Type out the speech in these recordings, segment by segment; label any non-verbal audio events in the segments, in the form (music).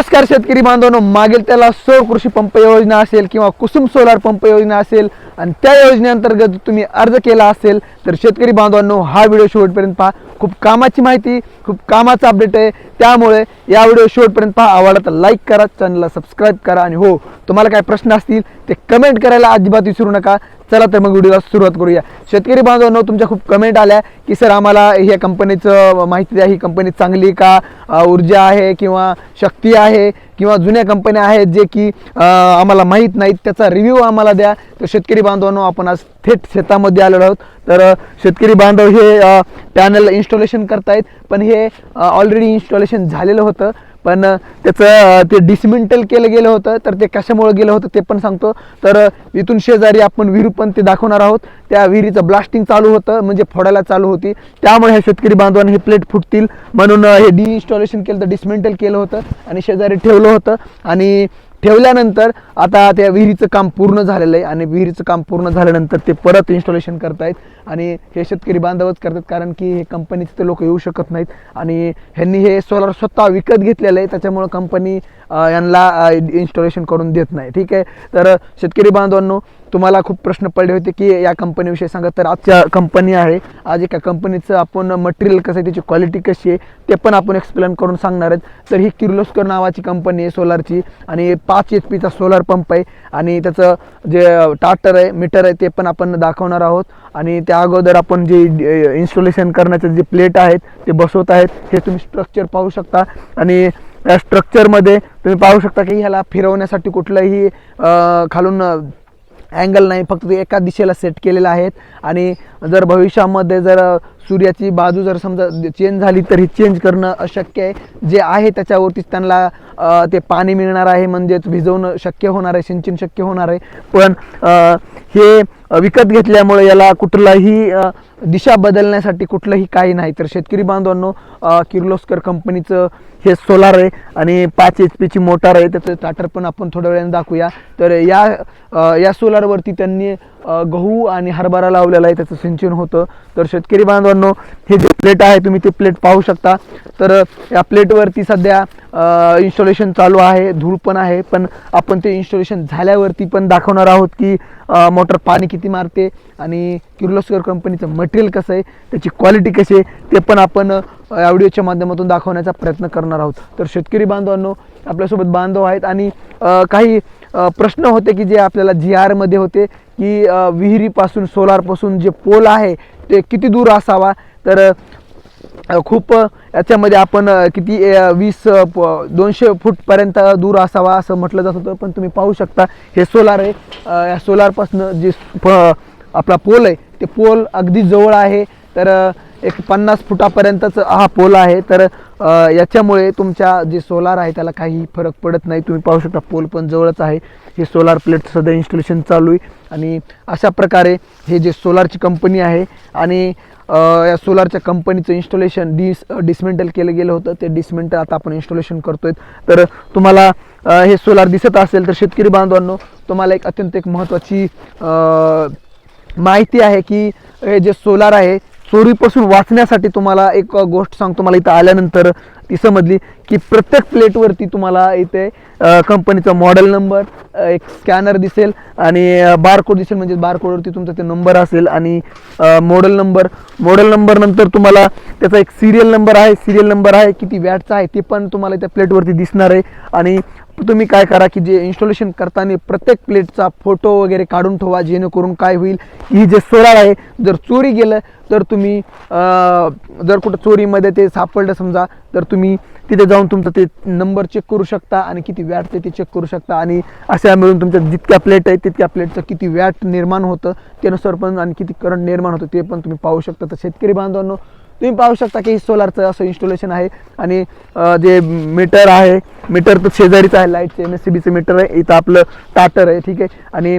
नमस्कार शेतकरी बांधवांनो मागील त्याला सौर कृषी पंप योजना असेल किंवा कुसुम सोलार पंप योजना असेल आणि त्या योजनेअंतर्गत तुम्ही अर्ज केला असेल तर शेतकरी बांधवांनो हा व्हिडिओ शेवटपर्यंत पहा. खूप कामाची माहिती खूप कामाचा अपडेट आहे. त्यामुळे या व्हिडिओ शेवटपर्यंत पहा. आवडला तर लाईक करा चॅनलला सबस्क्राईब करा. आणि हो तुम्हाला काय प्रश्न असतील ते कमेंट करायला अजिबात विसरू नका. चला तर मग व्हिडिओला सुरुवात करूया. शेतकरी बांधवांनो तुमच्या खूप कमेंट आल्या की सर आम्हाला ह्या कंपनीचं माहिती द्या. ही कंपनी चांगली का? ऊर्जा आहे किंवा शक्ती आहे? किंवा जुन्या कंपन्या आहेत जे की आम्हाला माहीत नाहीत त्याचा रिव्ह्यू आम्हाला द्या. तर शेतकरी बांधवांनो आपण आज थेट शेतामध्ये आलेलो आहोत. तर शेतकरी बांधव हे पॅनल इन्स्टॉलेशन करतायत. पण हे ऑलरेडी इन्स्टॉलेशन झालेलं होतं. पण त्याचं ते डिसमेंटल केलं गेलं होतं तर ते कशामुळे गेलं होतं ते पण सांगतो. तर इथून शेजारी आपण विहीर पण ते दाखवणार आहोत. त्या विहिरीचं ब्लास्टिंग चालू होतं म्हणजे फोडायला चालू होती. त्यामुळे ह्या शेतकरी बांधवांनी हे प्लेट फुटतील. म्हणून हे डिइन्स्टॉलेशन केलं तर डिसमेंटल केलं होतं आणि शेजारी ठेवलं होतं. आणि ठेवल्यानंतर आता त्या विहिरीचं काम पूर्ण झालेलं आहे. आणि विहिरीचं काम पूर्ण झाल्यानंतर ते परत इन्स्टॉलेशन करतायत. आणि हे शेतकरी बांधवच करतात कारण की हे कंपनीचे ते लोक येऊ शकत नाहीत. आणि ह्यांनी हे सोलार स्वतः विकत घेतलेलं आहे त्याच्यामुळं कंपनी यांना इन्स्टॉलेशन करून देत नाही. ठीक आहे? तर शेतकरी बांधवांनो तुम्हाला खूप प्रश्न पडले होते की या कंपनीविषयी सांगा. तर आजच्या कंपनी आहे. आज एका कंपनीचं आपण मटेरियल कसं आहे त्याची क्वालिटी कशी आहे ते पण आपण एक्सप्लेन करून सांगणार आहेत. तर ही किर्लोस्कर नावाची कंपनी आहे सोलारची आणि पाच एच पीचा सोलार पंप आहे. आणि त्याचं जे टाटर आहे मीटर आहे ते पण आपण दाखवणार आहोत. आणि त्या अगोदर आपण जे इन्स्टॉलेशन करण्याचे जे प्लेट आहेत ते बसवत आहेत हे तुम्ही स्ट्रक्चर पाहू शकता. आणि या स्ट्रक्चरमध्ये तुम्ही पाहू शकता की ह्याला फिरवण्यासाठी कुठलंही खालून अँगल नाही फक्त ते एका दिशेला सेट केलेलं आहेत. आणि जर भविष्यामध्ये जर सूर्याची बाजू जर समजा चेंज झाली तर ही चेंज करणं अशक्य आहे. जे आहे त्याच्यावरतीच त्यांना ते पाणी मिळणार आहे म्हणजेच भिजवणं शक्य होणार आहे सिंचन शक्य होणार आहे. पण हे विकत घेतल्यामुळे याला कुठलाही दिशा बदलण्यासाठी कुठलंही काही नाही. तर शेतकरी बांधवांनो किर्लोस्कर कंपनीचं हे सोलार आहे आणि पाच एच पीची मोटार आहे. त्याचं स्टार्टर पण आपण थोड्या वेळाने दाखवूया. तर या या सोलारवरती त्यांनी गहू आणि हरभरा लावलेला आहे त्याचं सिंचन होतं. तर शेतकरी बांधवांनो हे जे प्लेट आहे तुम्ही ते प्लेट पाहू शकता. तर या प्लेटवरती सध्या इन्स्टॉलेशन चालू आहे धूळ पण आहे. पण आपण ते इन्स्टॉलेशन झाल्यावरती पण दाखवणार आहोत की मोटर पाणी किती मारते आणि किर्लोस्कर कंपनीचं मटेरियल कसं आहे त्याची क्वालिटी कशी आहे ते पण आपण या व्हिडिओच्या माध्यमातून दाखवण्याचा प्रयत्न करणार आहोत. तर शेतकरी बांधवांनो आपल्यासोबत बांधव आहेत आणि काही प्रश्न होते की जे आपल्याला जी आरमध्ये होते की विहिरीपासून सोलारपासून जे पोल आहे ते किती दूर असावा? तर खूप याच्यामध्ये आपण किती वीस दोनशे फूटपर्यंत दूर असावा असं म्हटलं जात होतं. पण तुम्ही पाहू शकता हे सोलार आहे. या सोलारपासनं जे प- आपला पोल आहे ते पोल अगदी जवळ आहे. तर एक पन्नास फुटापर्यंतच हा पोल आहे. तर याच्यामुळे तुमच्या जे सोलार आहे त्याला काही फरक पडत नाही. तुम्ही पाहू शकता पोल पण जवळच आहे. हे सोलार प्लेट सध्या इन्स्टॉलेशन चालू आहे. आणि अशा प्रकारे हे जे सोलारची कंपनी आहे आणि या सोलारच्या कंपनीचं इन्स्टॉलेशन डिस डिसमेंटल केलं गेलं होतं. ते डिसमेंटल आता आपण इन्स्टॉलेशन करतोय. तर तुम्हाला हे सोलार दिसत असेल तर शेतकरी बांधवांनो तुम्हाला एक अत्यंत एक महत्त्वाची माहिती आहे की हे जे सोलार आहे चोरीपासून वाचण्यासाठी तुम्हाला एक गोष्ट सांगतो. मला इथं आल्यानंतर ती समजली की प्रत्येक प्लेटवरती तुम्हाला इथे कंपनीचा मॉडेल नंबर एक स्कॅनर दिसेल आणि बारकोड दिसेल. म्हणजे बारकोडवरती तुमचा ते नंबर असेल आणि मॉडेल नंबर. मॉडेल नंबर नंतर तुम्हाला त्याचा एक सिरियल नंबर आहे. सिरियल नंबर आहे किती वॅटचा आहे ते पण तुम्हाला त्या प्लेटवरती दिसणार आहे. आणि तुम्ही काय करा की जे इन्स्टॉलेशन करताना प्रत्येक प्लेटचा फोटो वगैरे काढून ठेवा जेणेकरून काय होईल ही जे सोलार आहे जर चोरी गेलं तर तुम्ही जर कुठं चोरीमध्ये ते सापडलं समजा तर तुम्ही तिथे जाऊन तुमचं ते नंबर चेक करू शकता आणि किती वॅट ते ते चेक करू शकता. आणि अशा मिळून तुमच्या जितक्या प्लेट आहे तितक्या प्लेटचं किती वॅट निर्माण होतं त्यानुसार पण आणि किती करंट निर्माण होतं ते पण तुम्ही पाहू शकता. तर शेतकरी बांधवांनो तुम्ही पाहू शकता की सोलारचं असं इन्स्टॉलेशन आहे. आणि जे मीटर आहे मीटर तर शेजारीच आहे लाईटचे एम एस सी बीचं मीटर आहे इथं आपलं टाटर आहे ठीक आहे. आणि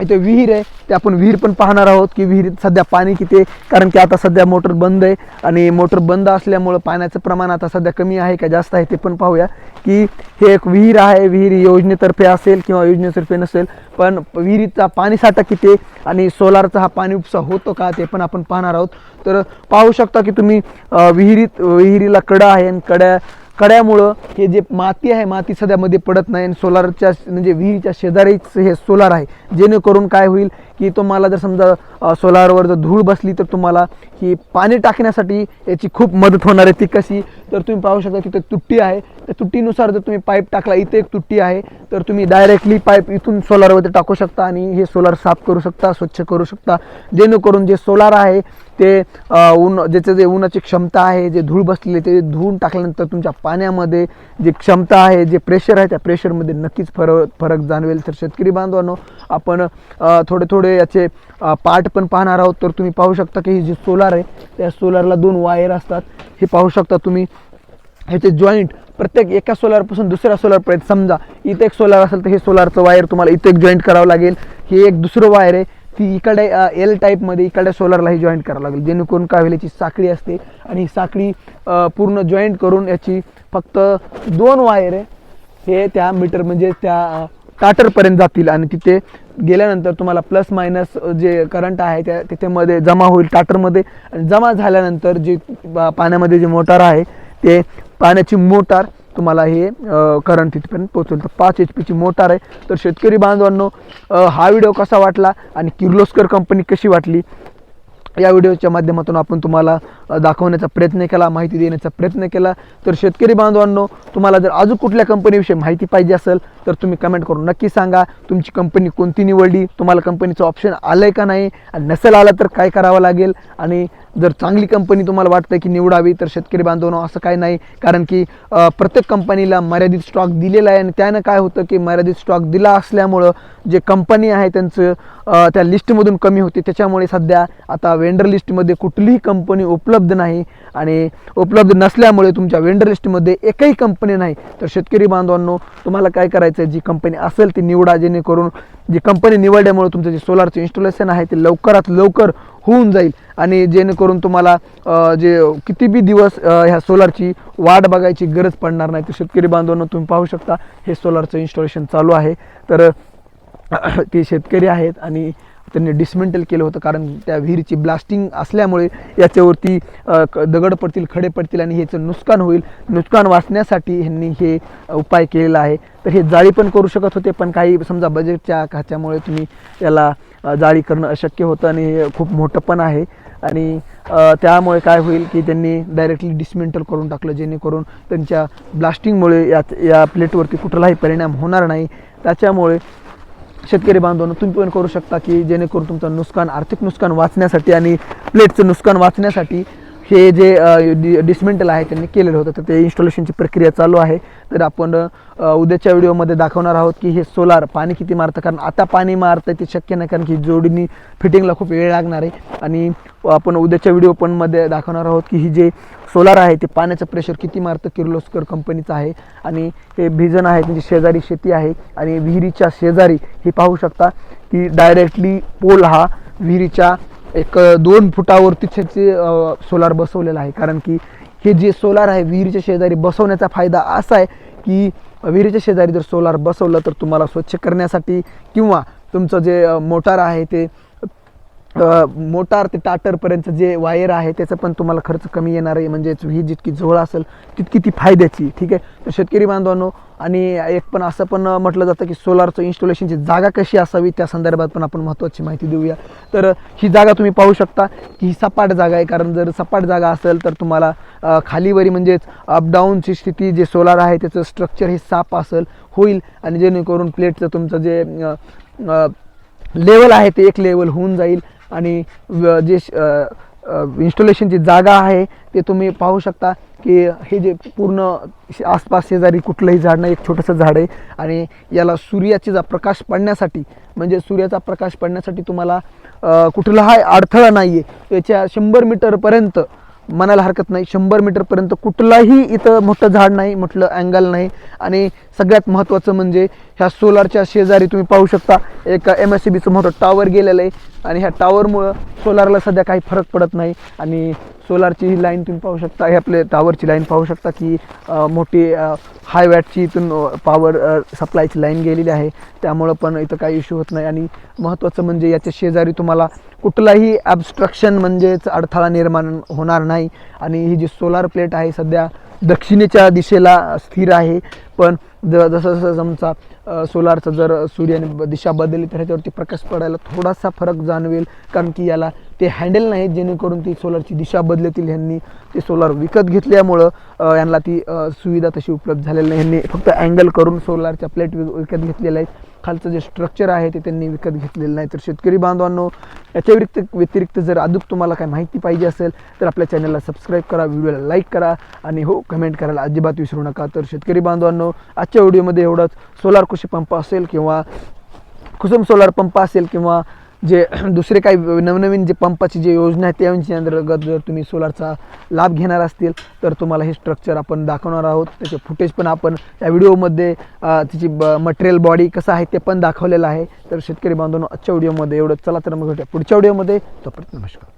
इथे विहीर आहे ते आपण विहीर पण पाहणार आहोत की विहिरीत सध्या पाणी किती आहे कारण की आता सध्या मोटर बंद आहे आणि मोटर बंद असल्यामुळं पाण्याचं प्रमाण आता सध्या कमी आहे का जास्त आहे ते पण पाहूया. की हे एक विहीर आहे विहीर योजनेतर्फे असेल किंवा योजनेतर्फे नसेल पण विहिरीचा पाणी साठा किती आहे आणि सोलारचा हा पाणी उपसा होतो का ते पण आपण पाहणार आहोत. तर पाहू शकता की तुम्ही विहिरीत विहिरीला कडा आहे आणि कड्या कड्यामुळं हे जे माती आहे माती सध्यामध्ये पडत नाही आणि सोलारच्या म्हणजे विहिरीच्या शेजारीच हे सोलार आहे. जेणेकरून काय होईल की तुम्हाला जर समजा सोलारवर जर धूळ बसली तर तुम्हाला ही पाणी टाकण्यासाठी याची खूप मदत होणार आहे. ती कशी? तर तुम्ही पाहू शकता तिथे तुट्टी आहे. त्या तुट्टीनुसार जर तुम्ही पाईप टाकला इथे एक तुट्टी आहे तर तुम्ही डायरेक्टली पाईप इथून सोलारवरती टाकू शकता आणि हे सोलार साफ करू शकता स्वच्छ करू शकता. जेणेकरून जे सोलार आहे ते ऊन ज्याचं जे उन्हाची क्षमता आहे जे धूळ बसलेले ते धुवून टाकल्यानंतर तुमच्या पाण्यामध्ये जे क्षमता आहे जे प्रेशर आहे त्या प्रेशरमध्ये नक्कीच फरक फरक जाणवेल. तर शेतकरी बांधवांनो आपण थोडे थोडे पुढे याचे पार्ट पण पाहणार आहोत. तर तुम्ही पाहू शकता की ही जी सोलार आहे त्या सोलारला दोन वायर असतात. हे पाहू शकता तुम्ही. ह्याचे जॉईंट प्रत्येक एका सोलारपासून दुसऱ्या सोलारपर्यंत समजा इथे एक सोलार असेल तर हे सोलारचं वायर तुम्हाला इथे एक जॉईंट करावं लागेल. हे एक दुसरं वायर आहे. ती इकडे एल टाईपमध्ये इकडे सोलारला ही जॉईंट करावं लागेल. जेणेकरून काय होईल याची साखळी असते. आणि ही साखळी पूर्ण जॉईंट करून याची फक्त दोन वायर आहे हे त्या मीटर म्हणजे त्या टाटरपर्यंत जातील. आणि तिथे गेल्यानंतर तुम्हाला प्लस मायनस जे करंट आहे त्या त्याच्यामध्ये जमा होईल टाटरमध्ये आणि जमा झाल्यानंतर जे बा- पाण्यामध्ये जे मोटार आहे ते पाण्याची मोटार तुम्हाला हे करंट तिथपर्यंत पोहोचेल. तर पाच एच पीची मोटार आहे. तर शेतकरी बांधवांनो हा व्हिडिओ कसा वाटला आणि किर्लोस्कर कंपनी कशी वाटली? या व्हिडिओच्या माध्यमातून आपण तुम्हाला दाखवण्याचा प्रयत्न केला माहिती देण्याचा प्रयत्न केला. तर शेतकरी बांधवांनो तुम्हाला जर अजून कुठल्या कंपनीविषयी माहिती पाहिजे असेल तर तुम्ही कमेंट करून नक्की सांगा. तुमची कंपनी कोणती निवडली? तुम्हाला कंपनीचं ऑप्शन आलं आहे का नाही? आणि नसेल आलं तर काय करावं लागेल? आणि जर चांगली कंपनी तुम्हाला वाटतं की निवडावी तर शेतकरी बांधवांनो असं काही नाही. कारण की प्रत्येक कंपनीला मर्यादित स्टॉक दिलेला आहे आणि त्यानं काय होतं की मर्यादित स्टॉक दिला असल्यामुळं जे कंपनी आहे त्यांचं त्या लिस्टमधून कमी होते. त्याच्यामुळे सध्या आता वेंडर लिस्टमध्ये कुठलीही कंपनी उपलब्ध नाही आणि उपलब्ध नसल्यामुळे तुमच्या वेंडर लिस्टमध्ये एकही कंपनी नाही. तर शेतकरी बांधवांनो तुम्हाला काय करायचं आहे जी कंपनी असेल ती निवडा जेणेकरून जी कंपनी निवडल्यामुळे तुमचं जे सोलारचं इन्स्टॉलेशन आहे ते लवकरात लवकर होऊन जाईल. आणि जेणेकरून तुम्हाला जे किती बी दिवस ह्या सोलारची वाट बघायची गरज पडणार नाही. तर शेतकरी बांधवांनो तुम्ही पाहू शकता हे सोलारचं इन्स्टॉलेशन चालू आहे. तर (coughs) ते शेतकरी आहेत आणि त्यांनी डिसमेंटल केलं होतं कारण त्या विहिरीची ब्लास्टिंग असल्यामुळे याच्यावरती दगड पडतील खडे पडतील आणि ह्याचं नुकसान होईल. नुकसान वाचण्यासाठी ह्यांनी हे उपाय केलेला आहे. तर हे जाळी पण करू शकत होते पण काही समजा बजेटच्या ह्याच्यामुळे तुम्ही याला जाळी करणं अशक्य होतं आणि हे खूप मोठं पण आहे. आणि त्यामुळे काय होईल की त्यांनी डायरेक्टली डिसमेंटल करून टाकलं जेणेकरून त्यांच्या ब्लास्टिंगमुळे या या प्लेटवरती कुठलाही परिणाम होणार नाही. त्याच्यामुळे शेतकरी बांधवांनो तुम्ही पण करू शकता की जेणेकरून तुमचं नुकसान आर्थिक नुकसान वाचण्यासाठी आणि प्लेटचं नुकसान वाचण्यासाठी हे जे डि डिसमेंटल आहे त्यांनी केलेलं होतं तर ते इन्स्टॉलेशनची प्रक्रिया चालू आहे. तर आपण उद्याच्या व्हिडिओमध्ये दाखवणार आहोत की हे सोलार पाणी किती मारतं कारण आता पाणी मारतं ते शक्य नाही कारण की जोडीनी फिटिंगला खूप वेळ लागणार आहे. आणि आपण उद्याच्या व्हिडिओ पण मध्ये दाखवणार आहोत की ही जे सोलार आहे ते पाण्याचं प्रेशर किती मारतं किर्लोस्कर कंपनीचं आहे. आणि हे भिजन आहे म्हणजे शेजारी शेती आहे. आणि विहिरीच्या शेजारी हे पाहू शकता की डायरेक्टली पोल हा विहिरीच्या एक दोन फुटावरती त्याचे सोलार बसवलेला आहे. कारण की हे जे सोलार आहे विहिरीच्या शेजारी बसवण्याचा फायदा असा आहे की विहिरीच्या शेजारी जर सोलार बसवलं तर तुम्हाला स्वच्छ करण्यासाठी किंवा तुमचं जे मोटार आहे ते मोटार ते टाटरपर्यंत जे वायर आहे त्याचा पण तुम्हाला खर्च कमी येणार आहे. म्हणजेच ही जितकी झोळ असेल तितकी ती फायद्याची. ठीक आहे? तर शेतकरी बांधवांनो आणि एक पण असं पण म्हटलं जातं की सोलारचं इन्स्टॉलेशनची जागा कशी असावी त्या संदर्भात पण आपण महत्त्वाची माहिती देऊया. तर ही जागा तुम्ही पाहू शकता की ही सपाट जागा आहे. कारण जर सपाट जागा असेल तर तुम्हाला खालीवरी म्हणजेच अपडाऊनची स्थिती जे सोलार आहे त्याचं स्ट्रक्चर हे साफ असेल होईल. आणि जेणेकरून प्लेटचं तुमचं जे लेवल आहे ते एक लेवल होऊन जाईल. आणि व- जे इन्स्टॉलेशनची जागा आहे ते तुम्ही पाहू शकता की हे जे पूर्ण शे- आसपास शेजारी कुठलंही झाड नाही एक छोटंसं झाड आहे. आणि याला सूर्याचा जा प्रकाश पडण्यासाठी म्हणजे सूर्याचा प्रकाश पडण्यासाठी तुम्हाला कुठलाही अडथळा नाही आहे याच्या शंभर मीटरपर्यंत म्हणायला हरकत नाही. शंभर मीटरपर्यंत कुठलाही इथं मोठं झाड नाही म्हटलं अँगल नाही. आणि सगळ्यात महत्त्वाचं म्हणजे ह्या सोलारच्या शेजारी तुम्ही पाहू शकता एक एम एस सी बीचं मोठं टॉवर गेलेलं आहे. आणि ह्या टावरमुळं सोलारला सध्या काही फरक पडत नाही. आणि सोलारची ही लाईन तुम्ही पाहू शकता हे आपले टावरची लाईन पाहू शकता की मोठी हाय वॅटची इथून पॉवर सप्लायची लाईन गेलेली आहे. त्यामुळं पण इथं काही इश्यू होत नाही. आणि महत्त्वाचं म्हणजे याच्या शेजारी तुम्हाला कुठलाही ॲबस्ट्रक्शन म्हणजेच अडथळा निर्माण होणार नाही. आणि ही जी सोलार प्लेट आहे सध्या दक्षिणेच्या दिशेला स्थिर आहे. पण ज- जसं जसं समजा सोलारचा जर सूर्याने दिशा बदलली तर ह्याच्यावरती प्रकाश पडायला थोडासा फरक जाणवेल. कारण की याला ते हँडल नाही जेणेकरून ती सोलारची दिशा बदलतील. ह्यांनी ते सोलार विकत घेतल्यामुळं यांना ती सुविधा तशी उपलब्ध झालेली नाही. ह्यांनी फक्त अँगल करून सोलारच्या प्लेट विकत घेतलेल्या आहेत. खालचं जे स्ट्रक्चर आहे ते त्यांनी विकत घेतलेलं नाही. तर शेतकरी बांधवांनो याच्या व्यतिरिक्त व्यतिरिक्त जर अजून तुम्हाला काय माहिती पाहिजे असेल तर आपल्या चॅनलला सबस्क्राईब करा व्हिडिओला लाईक करा आणि हो कमेंट करायला अजिबात विसरू नका. तर शेतकरी बांधवांनो आजच्या व्हिडिओमध्ये एवढंच. सोलार कृषी पंप असेल किंवा कुसुम सोलार पंप असेल किंवा जे दुसरे काही नवनवीन जे पंपाची जे योजना आहे त्या अंतर्गत जर तुम्ही सोलारचा लाभ घेणार असतील तर तुम्हाला हे स्ट्रक्चर आपण दाखवणार आहोत. त्याचे फुटेज पण आपण या व्हिडिओमध्ये त्याची ब मटेरियल बॉडी कसं आहे ते पण दाखवलेलं आहे. तर शेतकरी बांधवांनो आजच्या व्हिडिओमध्ये एवढं चला तर मग भेटूया पुढच्या व्हिडिओमध्ये तोपर्यंत नमस्कार.